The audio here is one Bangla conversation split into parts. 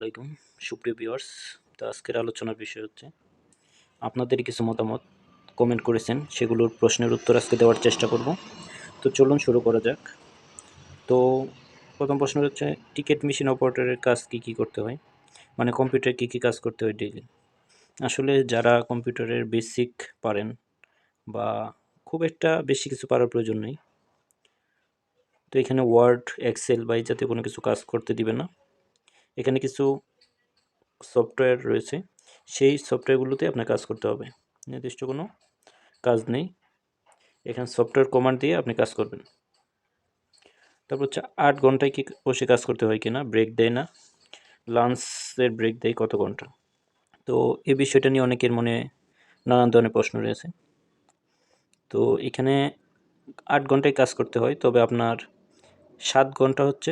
আলাইকুম। সুপ্রিয় ভিউয়ার্স, তো আজকের আলোচনার বিষয় হচ্ছে আপনাদের কিছু মতামত কমেন্ট করেছেন, সেগুলোর প্রশ্নের উত্তর আজকে দেওয়ার চেষ্টা করব। তো চলুন শুরু করা যাক। তো প্রথম প্রশ্ন হচ্ছে টিকিট মেশিন অপারেটরের কাজ কি কি করতে হয়? মানে কম্পিউটারে কি কি কাজ করতে হয় ডেইলি আসলে যারা কম্পিউটারের বেসিক পারেন বা খুব একটা বেশি কিছু পারার প্রয়োজন নেই, তো এখানে ওয়ার্ড এক্সেল বা এই জাতীয় কোনো কিছু কাজ করতে দিবে না। এখানে কিছু সফটওয়্যার রয়েছে। সেই সফটওয়্যারগুলোতে আপনার কাজ করতে হবে। নির্দিষ্ট কোনো কাজ নেই। এখানে সফটওয়্যার কমান্ড দিয়ে আপনি কাজ করবেন। তারপর হচ্ছে আট ঘন্টায় কি বসে কাজ করতে হয় কিনা? ব্রেক দেয় না। লাঞ্চের ব্রেক দেয় কত ঘণ্টা? তো এই বিষয়টা নিয়ে অনেকের মনে নানান ধরনের প্রশ্ন রয়েছে। তো এখানে আট ঘন্টায় কাজ করতে হয়। তবে আপনার সাত ঘণ্টা হচ্ছে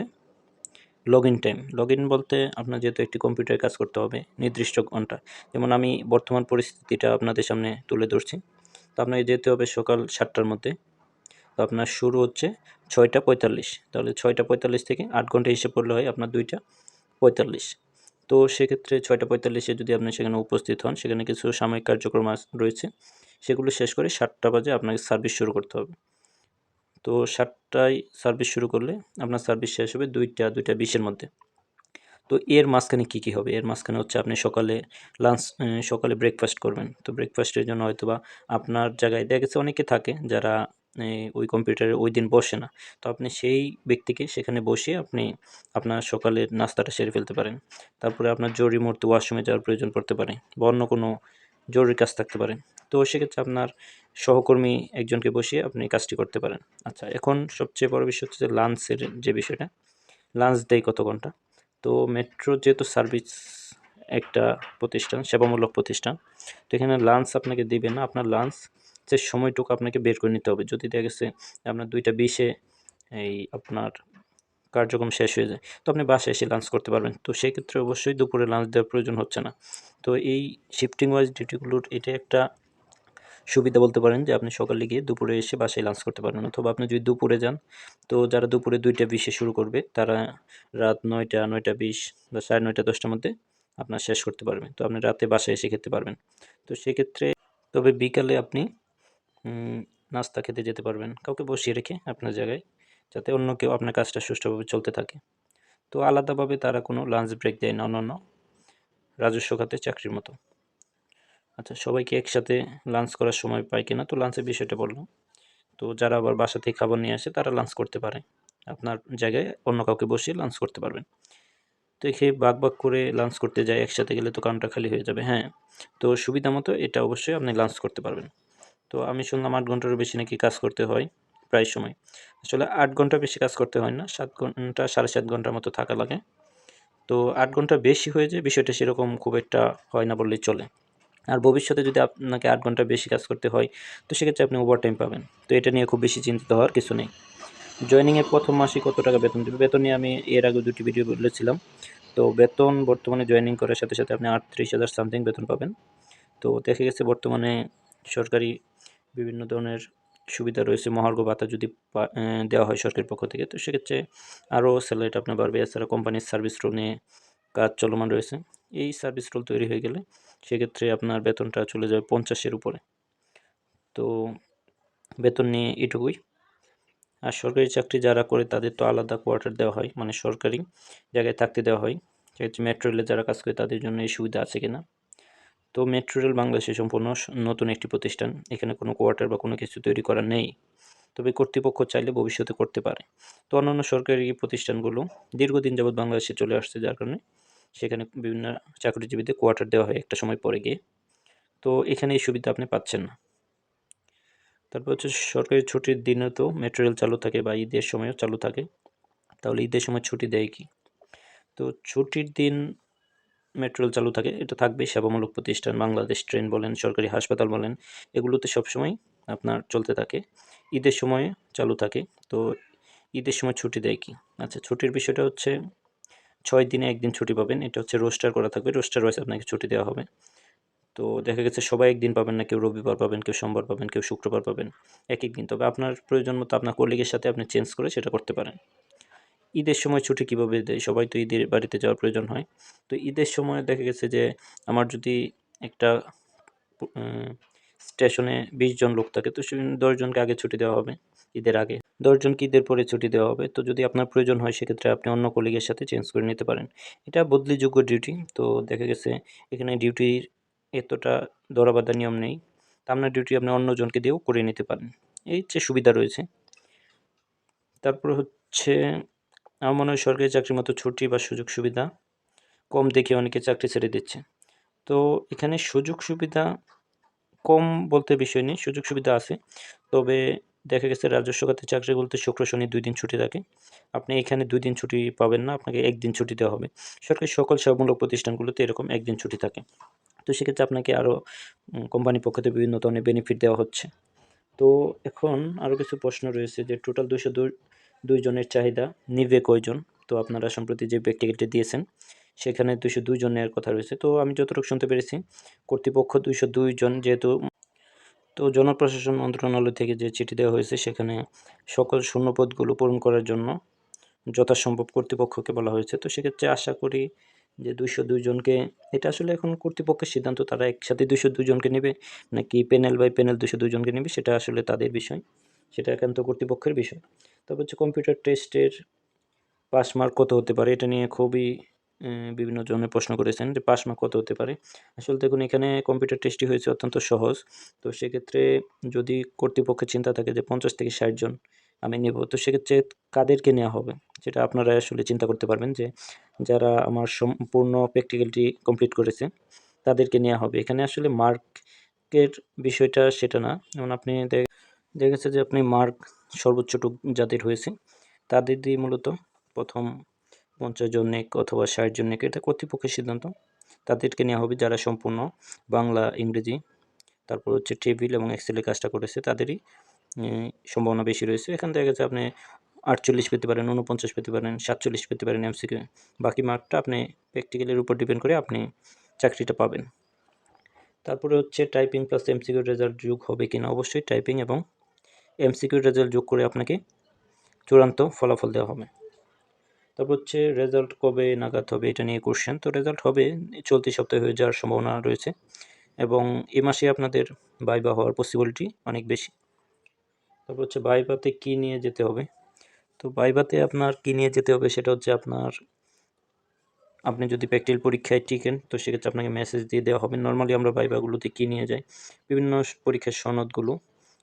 log in time log in বলতে আপনার যেহেতু একটি কম্পিউটারে কাজ করতে হবে, নির্দিষ্ট ঘণ্টা। যেমন আমি বর্তমান পরিস্থিতিটা আপনাদের সামনে তুলে ধরছি। তো আপনাকে যেতে হবে সকাল সাতটার মধ্যে। তো আপনার শুরু হচ্ছে ছয়টা পঁয়তাল্লিশ। তাহলে ছয়টা পঁয়তাল্লিশ থেকে আট ঘণ্টা হিসেব করলে হয় আপনার দুইটা পঁয়তাল্লিশ। তো সেক্ষেত্রে ছয়টা পঁয়তাল্লিশে যদি আপনি সেখানে উপস্থিত হন, সেখানে কিছু সাময়িক কার্যক্রম রয়েছে, সেগুলো শেষ করে সাতটা বাজে আপনাকে সার্ভিস শুরু করতে হবে। তো সাতটায় সার্ভিস শুরু করলে আপনার সার্ভিস শেষ হবে দুইটা দুইটা বিশের মধ্যে। তো এর মাঝখানে কী কী হবে? এর মাঝখানে হচ্ছে আপনি সকালে লাঞ্চ সকালে ব্রেকফাস্ট করবেন। তো ব্রেকফাস্টের জন্য হয়তো বা আপনার জায়গায় দেখা গেছে অনেকে থাকে যারা ওই কম্পিউটারে ওই দিন বসে না। তো আপনি সেই ব্যক্তিকে সেখানে বসে আপনি আপনার সকালের নাস্তাটা সেরে ফেলতে পারেন। তারপরে আপনার জরুরি মুহূর্তে ওয়াশরুমে যাওয়ার প্রয়োজন পড়তে পারে বা অন্য কোনো জরুরি কাজ থাকতে পারে। তো সেক্ষেত্রে আপনার সহকর্মী একজনকে বসিয়ে আপনি কাজটি করতে পারেন। আচ্ছা এখন সবচেয়ে বড় বিষয় হচ্ছে যে লাঞ্চের যে বিষয়টা, লাঞ্চ দেয় কত ঘণ্টা? তো মেট্রো যেহেতু সার্ভিস একটা প্রতিষ্ঠান, সেবামূলক প্রতিষ্ঠান, তো এখানে লাঞ্চ আপনাকে দিবে না। আপনার লাঞ্চ যে সময়টুকু আপনাকে বের করে নিতে হবে। যদি দেখা গেছে আপনার দুইটা বিশে এই আপনার কার্যক্রম শেষ হয়ে যায়, তো আপনি বাসায় এসে লাঞ্চ করতে পারবেন। তো সেক্ষেত্রে অবশ্যই দুপুরে লাঞ্চ দেওয়ার প্রয়োজন হচ্ছে না। তো এই শিফটিং ওয়াইজ ডিউটিগুলোর এটা একটা সুবিধা বলতে পারেন যে আপনি সকালে গিয়ে দুপুরে এসে বাসায় লাঞ্চ করতে পারবেন। অথবা আপনি যদি দুপুরে যান, তো যারা দুপুরে দুইটা বিশে শুরু করবে, তারা রাত নয়টা নয়টা বিশ বা সাড়ে নয়টা, দশটার মধ্যে আপনার শেষ করতে পারবেন। তো আপনি রাতে বাসায় এসে খেতে পারবেন। তো সেক্ষেত্রে তবে বিকালে আপনি নাস্তা খেতে যেতে পারবেন। কাউকে বসিয়ে রেখে আপনার জায়গায়, যাতে অন্য কেউ আপনার কাজটা সুষ্ঠুভাবে চলতে থাকে। তো আলাদাভাবে তারা কোনো লাঞ্চ ব্রেক দেয় না, অন্যান্য রাজস্ব খাতে চাকরির মতো। আচ্ছা সবাইকে একসাথে লাঞ্চ করার সময় পায় কিনা? তো লাঞ্চের বিষয়টা বললাম তো যারা আবার বাসা থেকে খাবার নিয়ে আসে, তারা লাঞ্চ করতে পারে। আপনার জায়গায় অন্য কাউকে বসিয়ে লাঞ্চ করতে পারবেন। তো এখে ভাগ ভাগ করে লাঞ্চ করতে যায়, একসাথে গেলে তো কাউন্টার খালি হয়ে যাবে হ্যাঁ। তো সুবিধা মতো এটা অবশ্যই আপনি লাঞ্চ করতে পারবেন। তো আমি শুনলাম আট ঘন্টারও বেশি নাকি কাজ করতে হয় প্রায় সময়। আসলে আট ঘণ্টা বেশি কাজ করতে হয় না, সাত ঘণ্টা, সাড়ে সাত ঘণ্টার মতো থাকা লাগে। তো আট ঘণ্টা বেশি হয়ে যায়, বিষয়টা সেরকম খুব একটা হয় না বললেই চলে। আর ভবিষ্যতে যদি আপনাকে আট ঘণ্টা বেশি কাজ করতে হয়, তো সেক্ষেত্রে আপনি ওভার টাইম পাবেন। তো এটা নিয়ে খুব বেশি চিন্তিত হওয়ার কিছু নেই। জয়েনিংয়ের প্রথম মাসে কত টাকা বেতন দেবে? বেতন নিয়ে আমি এর আগে দুটি ভিডিও বলেছিলাম। তো বেতন বর্তমানে জয়েনিং করার সাথে সাথে আপনি আটত্রিশ হাজার সামথিং বেতন পাবেন। তো দেখা গেছে বর্তমানে সরকারি বিভিন্ন ধরনের সুবিধা রয়েছে। মহার্ঘ ভাতা যদি দেওয়া হয় সরকারের পক্ষ থেকে, তো সেক্ষেত্রে আরও স্যালারিটা আপনার বাড়বে। এছাড়া কোম্পানির সার্ভিস রোল নিয়ে কাজ চলমান রয়েছে। এই সার্ভিস রোল তৈরি হয়ে গেলে সেক্ষেত্রে আপনার বেতনটা চলে যাবে পঞ্চাশের উপরে। তো বেতন নিয়ে এটুকুই। আর সরকারি চাকরি যারা করে তাদের তো আলাদা কোয়ার্টার দেওয়া হয় মানে সরকারি জায়গায় থাকতে দেওয়া হয়। সেক্ষেত্রে মেট্রো রেলে যারা কাজ করে তাদের জন্য এই সুবিধা আছে কিনা? তো মেট্রো রেল বাংলাদেশে সম্পূর্ণ নতুন একটি প্রতিষ্ঠান। এখানে কোনো কোয়ার্টার বা কোনো কিছু তৈরি করা নেই। তবে কর্তৃপক্ষ চাইলে ভবিষ্যতে করতে পারে। তো অন্যান্য সরকারি প্রতিষ্ঠানগুলো দীর্ঘদিন যাবৎ বাংলাদেশে চলে আসছে, যার কারণে সেখানে বিভিন্ন চাকরিজীবীদের কোয়ার্টার দেওয়া হয় একটা সময় পরে গিয়ে। তো এখানে এই সুবিধা আপনি পাচ্ছেন না। তারপর হচ্ছে সরকারি ছুটির দিনে তো মেটেরিয়াল চালু থাকে বা ঈদের সময়ও চালু থাকে। তাহলে ঈদের সময় ছুটি দেয় কি? তো ছুটির দিন মেট্রো রেল চালু থাকে, এটা থাকবে সেবামূলক প্রতিষ্ঠান, বাংলাদেশ ট্রেন বলেন, সরকারি হাসপাতাল বলেন, এগুলোতে সবসময় আপনার চলতে থাকে। ঈদের সময় চালু থাকে, তো ঈদের সময় ছুটি দেয় কি? আচ্ছা ছুটির বিষয়টা হচ্ছে ছয় দিনে একদিন ছুটি পাবেন। এটা হচ্ছে রোস্টার করা থাকবে। রোস্টার ওয়াইজ আপনাকে ছুটি দেওয়া হবে। তো দেখা গেছে সবাই একদিন পাবেন না, কেউ রবিবার পাবেন, কেউ সোমবার পাবেন, কেউ শুক্রবার পাবেন, এক এক দিন। তবে আপনার প্রয়োজন মতো আপনার কলিগের সাথে আপনি চেঞ্জ করে সেটা করতে পারেন। ঈদের সময় ছুটি কীভাবে দেয়? সবাই তো ঈদের বাড়িতে যাওয়ার প্রয়োজন হয়। তো ঈদের সময় দেখা গেছে যে, আমার যদি একটা স্টেশনে বিশ জন লোক থাকে, তো দশজনকে আগে ছুটি দেওয়া হবে, ঈদের আগে। দশজনকে ঈদের পরে ছুটি দেওয়া হবে, তো যদি আপনার প্রয়োজন হয় সেক্ষেত্রে আপনি অন্য কলিগের সাথে চেঞ্জ করে নিতে পারেন। এটা বদলিযোগ্য ডিউটি তো দেখা গেছে এখানে ডিউটির এতটা দরাবাধা নিয়ম নেই, তা আপনার ডিউটি আপনি অন্যজনকে দিয়েও করে নিতে পারেন। এই যে সুবিধা রয়েছে। তারপর হচ্ছে, আমার মনে হয় সরকারি চাকরির মতো ছুটি বা সুযোগ সুবিধা কম দেখে অনেকে চাকরি ছেড়ে দিচ্ছে। তো এখানে সুযোগ সুবিধা কম বলতে বিষয় নেই, সুযোগ সুবিধা আছে। তবে দেখা গেছে রাজস্ব খাতে চাকরি বলতে শুক্র, শনি দুই দিন ছুটি থাকে। আপনি এখানে দুই দিন ছুটি পাবেন না, আপনাকে একদিন ছুটি দেওয়া হবে। সরকারি সকল সেবামূলক প্রতিষ্ঠানগুলোতে এরকম একদিন ছুটি থাকে। তো সেক্ষেত্রে আপনাকে আরও কোম্পানির পক্ষ থেকে বিভিন্ন ধরনের বেনিফিট দেওয়া হচ্ছে। তো এখন আরও কিছু প্রশ্ন রয়েছে যে টোটাল দুশো দুই, দুইজনের চাহিদা, নিবে কয়জন? তো আপনারা সম্প্রতি যে প্র্যাকটিক্যালটি দিয়েছেন সেখানে দুশো দুই নেওয়ার কথা রয়েছে। তো আমি যতটুকু শুনতে পেরেছি, কর্তৃপক্ষ দুইশো দুই জন যেহেতু তো জনপ্রশাসন মন্ত্রণালয় থেকে যে চিঠি দেওয়া হয়েছে, সেখানে সকল শূন্যপদগুলো পূরণ করার জন্য যথাসম্ভব কর্তৃপক্ষকে বলা হয়েছে। তো সেক্ষেত্রে আশা করি যে দুইশো দুইজনকে এটা আসলে এখন কর্তৃপক্ষের সিদ্ধান্ত, তারা একসাথে দুইশো দুইজনকে নেবে নাকি প্যানেল বাই প্যানেল দুশো দুইজনকে নেবে, সেটা আসলে তাদের বিষয়, সেটা একান্ত কর্তৃপক্ষের বিষয়। তবে হচ্ছে কম্পিউটার টেস্টের পাস মার্ক কত হতে পারে, এটা নিয়ে খুবই বিভিন্ন জনে প্রশ্ন করেছেন যে পাস মার্ক কত হতে পারে। আসলে দেখুন, এখানে কম্পিউটার টেস্টটি হয়েছে অত্যন্ত সহজ। তো সেক্ষেত্রে যদি কর্তৃপক্ষের চিন্তা থাকে যে পঞ্চাশ থেকে ষাট জন আমি নেব, তো সেক্ষেত্রে কাদেরকে নেওয়া হবে? সেটা আপনারা আসলে চিন্তা করতে পারবেন যে যারা আমার সম্পূর্ণ প্র্যাকটিক্যালটি কমপ্লিট করেছে, তাদেরকে নেওয়া হবে। এখানে আসলে মার্কের বিষয়টা সেটা না। যেমন আপনি দেখা গেছে যে আপনি মার্ক সর্বোচ্চটুক যাদের হয়েছে, তাদের দিয়ে মূলত প্রথম পঞ্চাশ জন নেক অথবা ষাট জন নেক, এটা কর্তৃপক্ষের সিদ্ধান্ত। তাদেরকে নেওয়া হবে যারা সম্পূর্ণ বাংলা, ইংরেজি, তারপর হচ্ছে টেবিল এবং এক্সেলের কাজটা করেছে, তাদেরই সম্ভাবনা বেশি রয়েছে। এখান থেকে গেছে আপনি আটচল্লিশ পেতে পারেন উনপঞ্চাশ পেতে পারেন, সাতচল্লিশ পেতে পারেন এমসিকিউ বাকি মার্কটা আপনি প্র্যাকটিক্যালের উপর ডিপেন্ড করে আপনি চাকরিটা পাবেন। তারপরে হচ্ছে টাইপিং প্লাস এমসিকিউ রেজাল্ট যোগ হবে কিনা? অবশ্যই টাইপিং এবং এমসিকিউ রেজাল্ট যোগ করে আপনাকে চূড়ান্ত ফলাফল দেওয়া হবে। তারপর হচ্ছে রেজাল্ট কবে নাগাদ হবে এটা নিয়ে কোশ্চেন তো রেজাল্ট হবে চলতি সপ্তাহে হয়ে যাওয়ার সম্ভাবনা রয়েছে এবং এ মাসে আপনাদের বাইবা হওয়ার পসিবিলিটি অনেক বেশি। তারপর হচ্ছে বাইবাতে কী নিয়ে যেতে হবে? তো বাইবাতে আপনার কী নিয়ে যেতে হবে সেটা হচ্ছে আপনার, আপনি যদি প্র্যাকটিক্যাল পরীক্ষায় টিকেন, তো সেক্ষেত্রে আপনাকে মেসেজ দিয়ে দেওয়া হবে। নর্মালি আমরা বাইবাগুলোতে কী নিয়ে যাই? বিভিন্ন পরীক্ষার সনদগুলো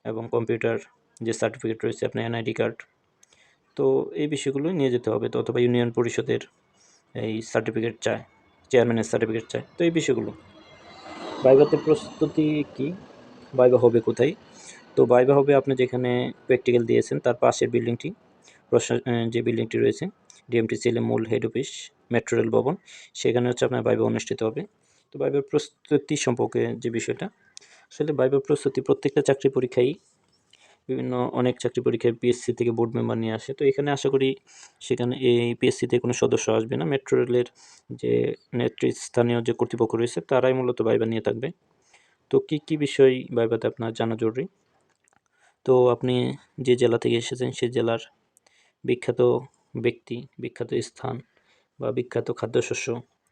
এবং কম্পিউটার যে সার্টিফিকেট রয়েছে, আপনার এনআইডি কার্ড তো এই বিষয়গুলো নিয়ে যেতে হবে, তো অথবা ইউনিয়ন পরিষদের এই সার্টিফিকেট চায় চেয়ারম্যানের সার্টিফিকেট চায়, তো এই বিষয়গুলো। বাইবাতে প্রস্তুতি কি? বাইবা হবে কোথায়? তো বাইবা হবে আপনি যেখানে প্র্যাকটিক্যাল দিয়েছেন, তার পাশের বিল্ডিংটি যে বিল্ডিংটি রয়েছে, ডিএমটিসিএল মূল হেড অফিস মেট্রো রেল ভবন, সেখানে হচ্ছে আপনার বাইবা অনুষ্ঠিত হবে। তো বাইবার প্রস্তুতি সম্পর্কে যে বিষয়টা, আসলে বাইবার প্রস্তুতি প্রত্যেকটা চাকরি পরীক্ষায় বিভিন্ন অনেক চাকরি পরীক্ষায় পিএসসি থেকে বোর্ড মেম্বার নিয়ে আসে। তো এখানে আশা করি সেখানে এই পিএসসিতে কোনো সদস্য আসবে না। মেট্রো রেলের যে নেতৃস্থানীয় যে কর্তৃপক্ষ রয়েছে, তারাই মূলত বাইবা নিয়ে থাকবে। তো কী কী বিষয় বাইবাতে আপনার জানা জরুরি? তো আপনি যে জেলা থেকে এসেছেন সেই জেলার বিখ্যাত ব্যক্তি, বিখ্যাত স্থান বা বিখ্যাত খাদ্যশস্য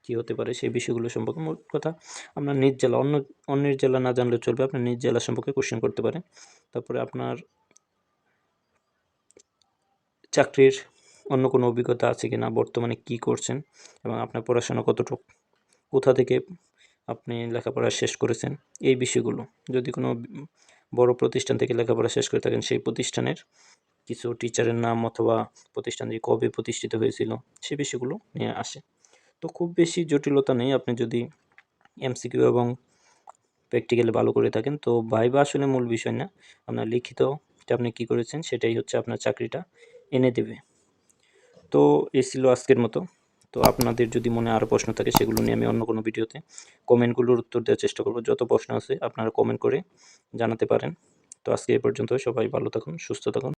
কী হতে পারে সেই বিষয়গুলো সম্পর্কে মোট কথা আপনার নিজ জেলা, অন্য, অন্যের জেলা না জানলে চলবে আপনার নিজ জেলা সম্পর্কে কোশ্চেন করতে পারে তারপরে আপনার চাকরির অন্য কোনো অভিজ্ঞতা আছে কি না বর্তমানে কী করছেন এবং আপনার পড়াশোনা কতটুকু, কোথা থেকে আপনি লেখাপড়া শেষ করেছেন, এই বিষয়গুলো। যদি কোনো বড় প্রতিষ্ঠান থেকে লেখাপড়া শেষ করে থাকেন, সেই প্রতিষ্ঠানের কিছু টিচারের নাম অথবা প্রতিষ্ঠানটি কবে প্রতিষ্ঠিত হয়েছিল, সে বিষয়গুলো নিয়ে আসে। তো খুব বেশি জটিলতা নেই। আপনি যদি এমসিকিউ এবং প্র্যাকটিক্যালি ভালো করে থাকেন, তো ভাইবা আসলে মূল বিষয় না। আপনার লিখিত আপনি কী করেছেন, সেটাই হচ্ছে আপনার চাকরিটা এনে দেবে। তো এই ছিল আজকের মতো। তো আপনাদের যদি মনে আরও প্রশ্ন থাকে, সেগুলো নিয়ে আমি অন্য কোনো ভিডিওতে কমেন্টগুলোর উত্তর দেওয়ার চেষ্টা করব। যত প্রশ্ন আছে, আপনারা কমেন্ট করে জানাতে পারেন। তো আজকে এ পর্যন্ত সবাই ভালো থাকুন, সুস্থ থাকুন।